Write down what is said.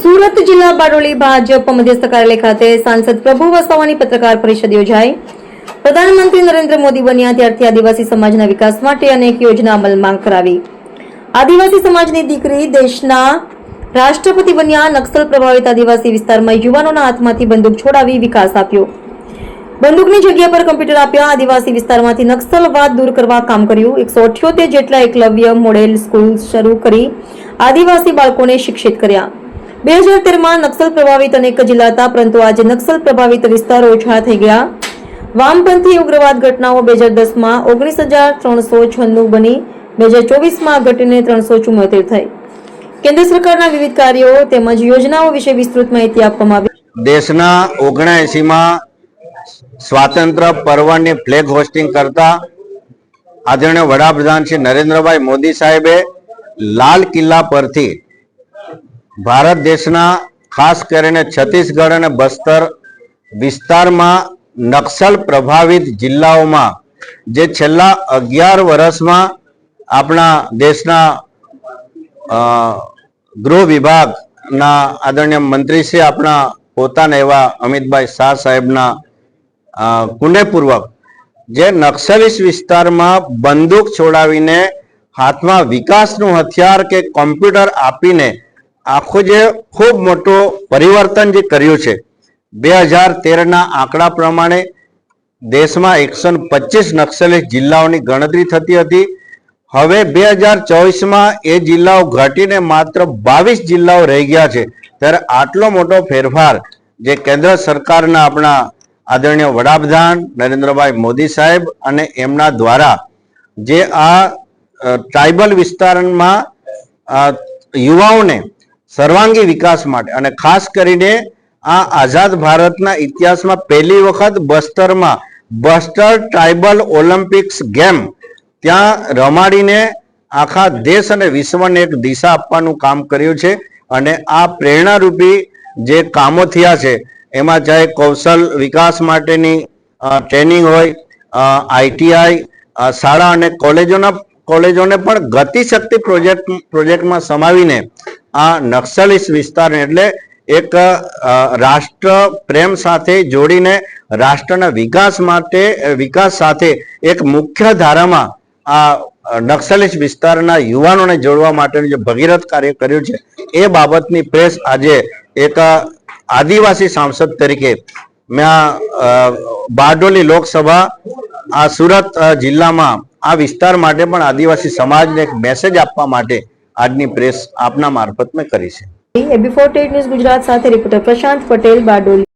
સુરત જિલ્લા બારડોલી ભાજપ મધ્યસ્થ કાર્યાલય ખાતે સાંસદ પ્રભુ વસાવાની પત્રકાર પરિષદ યોજાઈ. પ્રધાનમંત્રી નરેન્દ્ર મોદી બન્યા ત્યારથી આદિવાસી સમાજના વિકાસ માટે અનેક યોજના અમલમાં કરાવી. આદિવાસી સમાજની દીકરી દેશના રાષ્ટ્રપતિ બન્યા, નક્સલ પ્રભાવિત આદિવાસી વિસ્તારમાં યુવાનોના હાથમાંથી બંદૂક છોડાવી વિકાસ આપ્યો. બંદૂકની જગ્યા પર કમ્પ્યુટર આપ્યા. આદિવાસી વિસ્તારમાંથી નક્સલવાદ દૂર કરવા કામ કર્યું. એકસો અઠ્યોતેર જેટલા એકલવ્ય મોડેલ સ્કૂલ શરૂ કરી આદિવાસી બાળકોને શિક્ષિત કર્યા. બે હજાર તેરમાં નક્સલ પ્રભાવિત અનેક જિલ્લા હતા પરંતુ આજે નક્સલ પ્રભાવિત વિસ્તારો ઓછા થઈ ગયા. વામપંથી ઉગ્રવાદ ઘટનાઓ બે હજાર દસમાં ઓગણીસ હજાર ત્રણસો છન્નું બની. બે હજાર ચોવીસમાં ઘટીને ત્રણસો ચુમ્મોતેર થઈ. કેન્દ્ર સરકારના વિવિધ કાર્યો તેમજ યોજનાઓ વિશે વિસ્તૃત માહિતી આપવામાં આવી. દેશના ઓગણએંસીમાં સ્વાતંત્ર્ય પર્વની ફ્લેગ હોસ્ટિંગ કરતા આદરણીય વડાપ્રધાન શ્રી નરેન્દ્રભાઈ મોદી સાહેબે લાલ કિલ્લા પરથી ભારત દેશના ખાસ કરીને છત્તીસગઢ અને બસ્તર વિસ્તારમાં નક્સલ પ્રભાવિત જિલ્લાઓમાં, જે છેલ્લા અગિયાર વર્ષમાં આપણા દેશના ગૃહ વિભાગના આદરણીય મંત્રી શ્રી આપણા પોતાના એવા અમિતભાઈ શાહ સાહેબના કુનેપૂર્વક જે નક્સલીસ વિસ્તારમાં બંદૂક છોડાવીને હાથમાં વિકાસનું હથિયાર કે કોમ્પ્યુટર આપીને આખું જે ખૂબ મોટું પરિવર્તન જે કર્યું છે, બે હજાર તેરના આંકડા પ્રમાણે દેશમાં એકસો પચીસ નક્સલિસ્ટ જિલ્લાઓની ગણતરી થતી હતી. હવે બે હજાર ચોવીસમાં એ જિલ્લાઓ ઘટીને માત્ર બાવીસ જિલ્લાઓ રહી ગયા છે. ત્યારે આટલો મોટો ફેરફાર જે કેન્દ્ર સરકારના આપણા આદરણીય વડાપ્રધાન નરેન્દ્રભાઈ મોદી સાહેબ અને એમના દ્વારા જે આ ટ્રાઇબલ વિસ્તારમાં યુવાઓને સર્વાંગી વિકાસ માટે અને ખાસ કરીને આ આઝાદ ભારતના ઇતિહાસમાં પહેલી વખત બસ્તરમાં બસ્ટર ટ્રાઇબલ ઓલિમ્પિક્સ ગેમ ત્યાં રમાડીને આખા દેશ અને વિશ્વને એક દિશા આપવાનું કામ કર્યું છે અને આ પ્રેરણારૂપી જે કામો થયા છે એમાં ચાહે કૌશલ વિકાસ માટેની ટ્રેનિંગ હોય આઈટીઆઈ શાળા અને કોલેજોના, કોલેજોને પણ ગતિશક્તિ પ્રોજેક્ટ, પ્રોજેક્ટમાં સમાવીને આ નક્સલિસ્ટ વિસ્તારને એટલે એક રાષ્ટ્ર પ્રેમ સાથે જોડીને રાષ્ટ્રના વિકાસ માટે, વિકાસ સાથે એક મુખ્ય ધારામાં આ અ, નક્સલીસ વિસ્તારના યુવાનોને જોડવા માટેનું જે ભગીરથ કાર્ય કર્યું છે એ બાબતની પ્રેસ આજે એક આદિવાસી સાંસદ તરીકે મેં બારડોલી લોકસભા આ સુરત જિલ્લામાં આ વિસ્તાર માટે પણ આદિવાસી સમાજને એક મેસેજ આપવા માટે આજની પ્રેસ આપના મારફત મેં કરી છે. ગુજરાત સાથે પ્રશાંત પટેલ બારડોલી.